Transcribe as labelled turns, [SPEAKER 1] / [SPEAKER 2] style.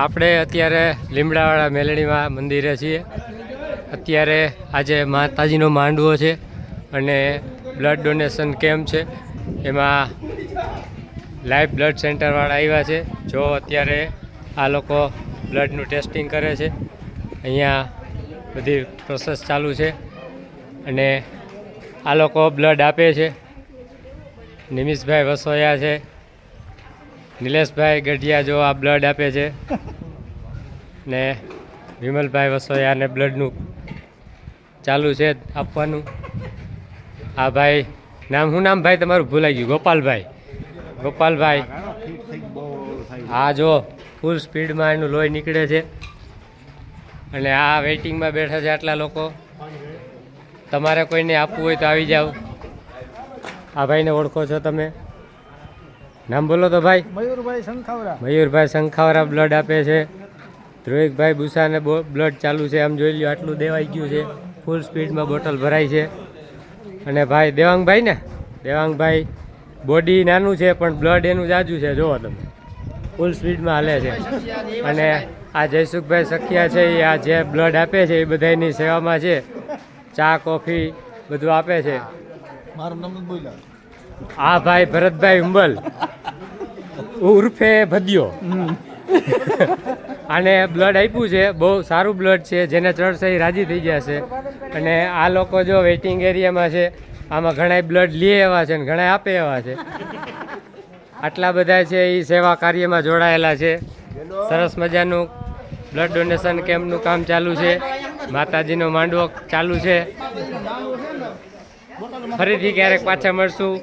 [SPEAKER 1] આપણે અત્યારે લીમડાવાળા મેલણીમાં મંદિરે છીએ. અત્યારે આજે માતાજીનો માંડવો છે અને બ્લડ ડોનેશન કેમ્પ છે. એમાં લાઈવ બ્લડ સેન્ટરવાળા આવ્યા છે. જો અત્યારે આ લોકો બ્લડનું ટેસ્ટિંગ કરે છે. અહીંયા બધી પ્રોસેસ ચાલુ છે. અને આ લોકો બ્લડ આપે છે. નિમિષભાઈ વસોયા છે. નિલેશભાઈ ગઢિયા જો આ બ્લડ આપે છે. ને વિમલભાઈ વસોયાને બ્લડનું ચાલુ છે આપવાનું. આ ભાઈ નામ શું નામ ભાઈ તમારું? ભૂલાઈ ગયું. ગોપાલભાઈ. ગોપાલભાઈ. આ જો ફૂલ સ્પીડમાં એનું લોહી નીકળે છે. અને આ વેઇટિંગમાં બેઠા છે આટલા લોકો. તમારે કોઈને આપવું હોય તો આવી જાઓ. આ ભાઈને ઓળખો છો તમે. નામ બોલો તો ભાઈ.
[SPEAKER 2] મયુરભાઈ શંખાવરા.
[SPEAKER 1] મયુરભાઈ શંખાવરા બ્લડ આપે છે. ધ્રુવિકભાઈ બુસાને બો- બ્લડ ચાલુ છે. આમ જોઈ લો આટલું દેવાઈ ગયું છે. ફૂલ સ્પીડમાં બોટલ ભરાય છે. અને ભાઈ દેવાંગભાઈ ને? દેવાંગભાઈ બોડી નાનું છે પણ બ્લડ એનું જાજુ છે. જુઓ તમે. ફૂલ સ્પીડમાં હાલે છે. અને આ જયસુખભાઈ સખિયા છે એ આ જે બ્લડ આપે છે એ બધાની સેવામાં છે. ચા કોફી બધું આપે છે.
[SPEAKER 2] મારું નામ બોલ્યા.
[SPEAKER 1] આ ભાઈ ભરતભાઈ ઉંબલ ઉર્ફે ભદ્યો. આને બ્લડ આપ્યું છે, બહુ સારું બ્લડ છે, જેને ચડશે એ રાજી થઈ ગયા છે. અને આ લોકો જો વેઇટિંગ એરિયામાં છે, આમાં ઘણા બ્લડ લે એવા છે અને ઘણા આપે એવા છે. આટલા બધા છે એ સેવા કાર્યમાં જોડાયેલા છે. સરસ મજાનું બ્લડ ડોનેશન કેમ્પનું કામ ચાલુ છે. માતાજીનો માંડવો ચાલુ છે. ફરીથી ક્યારેક પાછા મળશું.